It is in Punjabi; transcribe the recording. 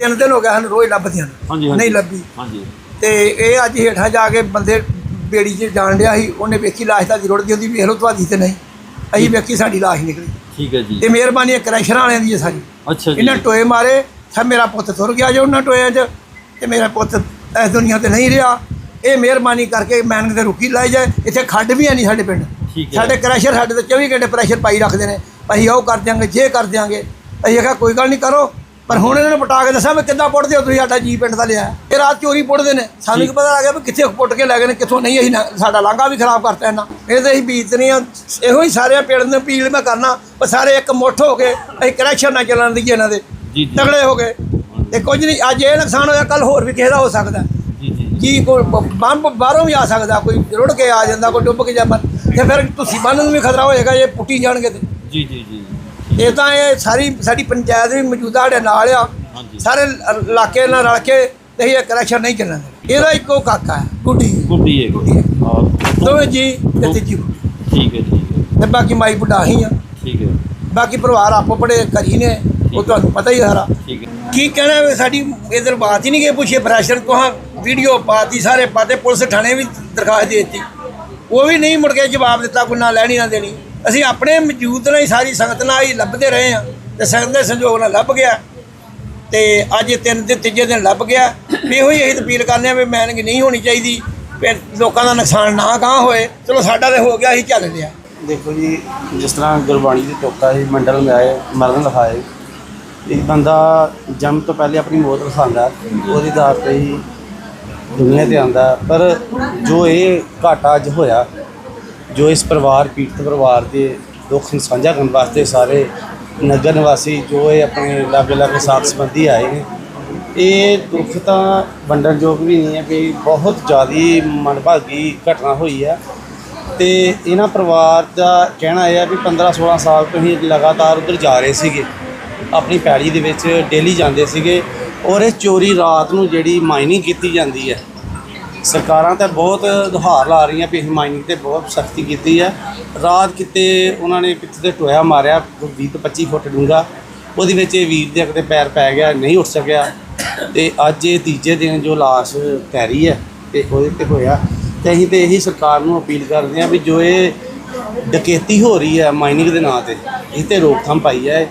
ਤਿੰਨ ਦਿਨ ਹੋ ਗਏ ਹਨ ਰੋਜ਼ ਲੱਭਦੀਆਂ ਨੇ। ਹਾਂਜੀ ਹਾਂਜੀ। ਨਹੀਂ ਲੱਭੀ। ਹਾਂਜੀ। ਤੇ ਇਹ ਅੱਜ ਹੇਠਾਂ ਜਾ ਕੇ ਬੰਦੇ ਬੇੜੀ 'ਚ ਜਾਣ ਡਿਆ ਸੀ ਉਹਨੇ ਵੇਖੀ ਲਾਸ਼ ਤਾਂ ਰੁੜਦੀ ਹੁੰਦੀ ਵੇਖ ਲਓ ਤੁਹਾਡੀ ਤੇ ਨਹੀਂ। ਅਸੀਂ ਵੇਖੀ ਸਾਡੀ ਲਾਸ਼ ਨਿਕਲੀ। ਠੀਕ ਹੈ ਜੀ। ਤੇ ਮਿਹਰਬਾਨੀ ਇਹ ਕ੍ਰੈਸ਼ਰਾਂ ਵਾਲਿਆਂ ਦੀ ਹੈ ਸਾਰੀ। ਅੱਛਾ ਜੀ। ਇਹਨਾਂ ਟੋਏ ਮਾਰੇ ਸਾ ਮੇਰਾ ਪੁੱਤ ਤੁਰ ਗਿਆ ਜੋ ਉਹਨਾਂ ਟੋਇਆਂ 'ਚ ਤੇ ਮੇਰਾ ਪੁੱਤ ਇਸ ਦੁਨੀਆ ਤੇ ਨਹੀਂ ਰਿਹਾ। ਇਹ ਮਿਹਰਬਾਨੀ ਕਰਕੇ ਮੈਨਗ ਤੇ ਰੁਕੀ ਲਾਈ ਜਾਏ। ਇੱਥੇ ਖੱਡ ਵੀ ਹੈ ਨਹੀਂ ਸਾਡੇ ਪਿੰਡ। ਠੀਕ ਹੈ। ਸਾਡੇ ਕ੍ਰੈਸ਼ਰ ਸਾਡੇ ਤੇ 24 ਘੰਟੇ ਪ੍ਰੈਸ਼ਰ ਪਾਈ ਰੱਖਦੇ ਨੇ। ਅਸੀਂ ਉਹ ਕਰ ਦਿਆਂਗੇ ਜੇ ਕਰ ਦਿਆਂਗੇ। ਅਸੀਂ ਕਿਹਾ ਕੋਈ ਗੱਲ ਨਹੀਂ ਕਰੋ। ਪਰ ਹੁਣ ਇਹਨਾਂ ਨੇ ਪਟਾ ਕੇ ਦੱਸਿਆ ਵੀ ਕਿੱਦਾਂ ਪੁੱਟਦੇ ਹੋ ਤੁਸੀਂ ਸਾਡਾ ਜੀ ਪਿੰਡ ਦਾ ਲਿਆ। ਇਹ ਰਾਤ ਚੋਰੀ ਪੁੱਟਦੇ ਨੇ। ਸਾਨੂੰ ਕੀ ਪਤਾ ਲੱਗ ਗਿਆ ਵੀ ਕਿੱਥੇ ਪੁੱਟ ਕੇ ਲੈ ਗਏ ਨੇ ਕਿੱਥੋਂ ਨਹੀਂ ਅਸੀਂ ਸਾਡਾ ਲਾਂਘਾ ਵੀ ਖਰਾਬ ਕਰਤਾ ਇਹਨਾਂ ਇਹ ਤੇ ਅਸੀਂ ਬੀਤਨੀ ਆ। ਇਹੋ ਹੀ ਸਾਰੇ ਪਿੰਡ ਨੂੰ ਅਪੀਲ ਮੈਂ ਕਰਨਾ ਪਰ ਸਾਰੇ ਇੱਕ ਮੁੱਠ ਹੋ ਕੇ ਅਸੀਂ ਕ੍ਰੈਸ਼ਰ ਨਾ ਚੱਲਣ ਦਈਏ ਇਹਨਾਂ ਦੇ। ਤਗੜੇ ਹੋ ਗਏ ਤੇ ਕੁਝ ਨਹੀਂ ਅੱਜ ਇਹ ਨੁਕਸਾਨ ਹੋਇਆ ਕੱਲ ਹੋਰ ਵੀ ਕਿਸੇ ਦਾ ਹੋ ਸਕਦਾ। ਜੀ ਕੋਈ ਬੰਬ ਬਾਹਰੋਂ ਵੀ ਆ ਸਕਦਾ ਕੋਈ ਰੁੜ ਕੇ ਆ ਜਾਂਦਾ ਕੋਈ ਡੁੱਬ ਕੇ ਜਾਂਦਾ। ਤੇ ਫਿਰ ਤੁਸੀਂ ਬੰਨ ਨੂੰ ਵੀ ਖਤਰਾ ਹੋਏਗਾ ਜੇ ਪੁੱਟੀ ਜਾਣਗੇ ਤੇ। ਜੀ ਜੀ ਜੀ। ਇਹ ਤਾਂ ਇਹ ਸਾਰੀ ਸਾਡੀ ਪੰਚਾਇਤ ਵੀ ਮੌਜੂਦਾ ਸਾਡੇ ਨਾਲ ਆ। ਸਾਰੇ ਇਲਾਕੇ ਨਾਲ ਰਲ ਕੇ ਤੇ ਇਹ ਕਰੈਕਸ਼ਨ ਨਹੀਂ ਚੱਲਣ। ਇਹਦਾ ਇੱਕੋ ਕਾਕਾ ਹੈ ਗੁੱਡੀ। ਗੁੱਡੀ ਹੈ ਗੁੱਡੀ। ਹਾਂ। ਦੋਵੇਂ ਜੀ ਤੇ ਤੀਜੀ। ਠੀਕ ਹੈ ਠੀਕ ਹੈ। ਤੇ ਬਾਕੀ ਮਾਈ ਬੁੱਢਾ ਹੀ ਆ। ਠੀਕ ਹੈ। ਬਾਕੀ ਪਰਿਵਾਰ ਆਪੋ ਬੜੇ ਘਰੀ ਨੇ ਉਹ ਤੁਹਾਨੂੰ ਪਤਾ ਹੀ ਸਾਰਾ। ਠੀਕ ਹੈ। ਕੀ ਕਹਿਣਾ ਵੀ ਸਾਡੀ ਇਧਰ ਬਾਤ ਹੀ ਨਹੀਂ ਗਏ ਪੁੱਛੇ ਪ੍ਰੈਸ਼ਰ ਕੋਹਾਂ ਵੀਡੀਓ ਪਾਤੀ ਸਾਰੇ ਪਾਤੇ ਪੁਲਿਸ ਥਾਣੇ ਵੀ ਦਰਖਾਸਤ ਦੇ ਦਿੱਤੀ। ਉਹ ਵੀ ਨਹੀਂ ਮੁੜ ਕੇ ਜਵਾਬ ਦਿੱਤਾ ਕੋਈ ਨਾ ਲੈਣੀ ਨਾ ਦੇਣੀ। ਅਸੀਂ ਆਪਣੇ ਮੌਜੂਦ ਨਾਲ ਹੀ ਸਾਰੀ ਸੰਗਤ ਨਾਲ ਹੀ ਲੱਭਦੇ ਰਹੇ ਆ ਤੇ ਸੰਗਤ ਦੇ ਸੰਯੋਗ ਨਾਲ ਲੱਭ ਗਿਆ। ਤੇ ਅੱਜ ਤਿੰਨ ਦਿਨ, ਤੀਜੇ ਦਿਨ ਲੱਭ ਗਿਆ। ਵੀ ਇਹੋ ਹੀ ਅਸੀਂ ਅਪੀਲ ਕਰਨੇ ਆ ਵੀ ਮੈਨਿੰਗ ਨਹੀਂ ਹੋਣੀ ਚਾਹੀਦੀ ਲੋਕਾਂ ਦਾ ਨੁਕਸਾਨ ਨਾ ਗਾਂ ਹੋਏ। ਚਲੋ ਸਾਡਾ ਤੇ ਹੋ ਗਿਆ, ਅਸੀਂ ਚੱਲ ਲਿਆ ਦੇਖੋ ਜੀ, ਜਿਸ ਤਰ੍ਹਾਂ ਗੁਰਬਾਣੀ ਦੀ ਟੋਕਾ ਹੀ ਮੰਡਲ में ਆਏ, ਮਰਨ ਲਿਖਾਏ ਇੱਕ ਬੰਦਾ ਜਨਮ ਤੋਂ ਪਹਿਲੇ ਆਪਣੀ ਮੌਤ ਲਿਖਾਉਂਦਾ ਉਹਦੀ ਦਾਤ ਤੇ ਹੀ ਦੁਨੀਆ ਤੇ ਆਂਦਾ ਪਰ ਜੋ ਇਹ ਘਾਟਾ ਅੱਜ ਹੋਇਆ ਜੋ ਇਸ ਪਰਿਵਾਰ, ਪੀੜਤ ਪਰਿਵਾਰ ਦੇ ਦੁੱਖ ਨੂੰ ਸਾਂਝਾ ਕਰਨ ਵਾਸਤੇ ਸਾਰੇ ਨਗਰ ਨਿਵਾਸੀ ਜੋ ਇਹ ਆਪਣੇ ਲਾਗੇ ਲਾਗੇ ਸਾਥ ਸੰਬੰਧੀ ਆਏ ਨੇ, ਇਹ ਦੁੱਖ ਤਾਂ ਵੰਡਣਯੋਗ ਵੀ ਨਹੀਂ ਹੈ, ਵੀ ਬਹੁਤ ਜ਼ਿਆਦੀ ਮਨਭਾਗੀ ਘਟਨਾ ਹੋਈ ਹੈ ਤੇ ਇਹਨਾਂ ਪਰਿਵਾਰ ਦਾ ਕਹਿਣਾ ਇਹ ਆ ਵੀ 15 16 ਸਾਲ ਤੋਂ ਹੀ ਲਗਾਤਾਰ ਉਧਰ ਜਾ ਰਹੇ ਸੀਗੇ, ਆਪਣੀ ਪੈੜੀ ਦੇ ਵਿੱਚ ਡੇਲੀ ਜਾਂਦੇ ਸੀਗੇ ਔਰ ਇਹ ਚੋਰੀ ਰਾਤ ਨੂੰ ਜਿਹੜੀ ਮਾਈਨਿੰਗ ਕੀਤੀ ਜਾਂਦੀ ਹੈ ਸਰਕਾਰਾਂ ਤਾਂ ਬਹੁਤ ਦੁਹਾਰ ਲਾ ਰਹੀਆਂ ਵੀ ਅਸੀਂ ਮਾਈਨਿੰਗ ਤੇ ਬਹੁਤ ਸਖਤੀ ਕੀਤੀ ਹੈ ਰਾਤ ਕਿਤੇ ਉਹਨਾਂ ਨੇ ਪਿੱਛੇ ਤੇ ਟੋਇਆ ਮਾਰਿਆ 20 ਤੋਂ 25 ਫੁੱਟ ਡੂੰਘਾ। ਉਹਦੇ ਵਿੱਚ ਇਹ ਵੀਰ ਦੇ ਕਿਤੇ ਪੈਰ ਪੈ ਗਿਆ, ਨਹੀਂ ਉੱਠ ਸਕਿਆ। ਤੇ ਅੱਜ ਇਹ ਤੀਜੇ ਦਿਨ ਜੋ ਲਾਸ਼ ਪੈ ਰਹੀ ਹੈ ਤੇ ਉਹਦੇ ਤੇ ਹੋਇਆ। ਤੇ ਅਸੀਂ ਤੇ ਇਹੀ ਸਰਕਾਰ ਨੂੰ ਅਪੀਲ ਕਰਦੇ ਹਾਂ ਵੀ ਜੋ ਇਹ ਡਕੈਤੀ ਹੋ ਰਹੀ ਹੈ ਮਾਈਨਿੰਗ ਦੇ ਨਾਂ ਤੇ ਇਹ ਤੇ ਰੋਕਥਾਮ ਪਾਈ ਹੈ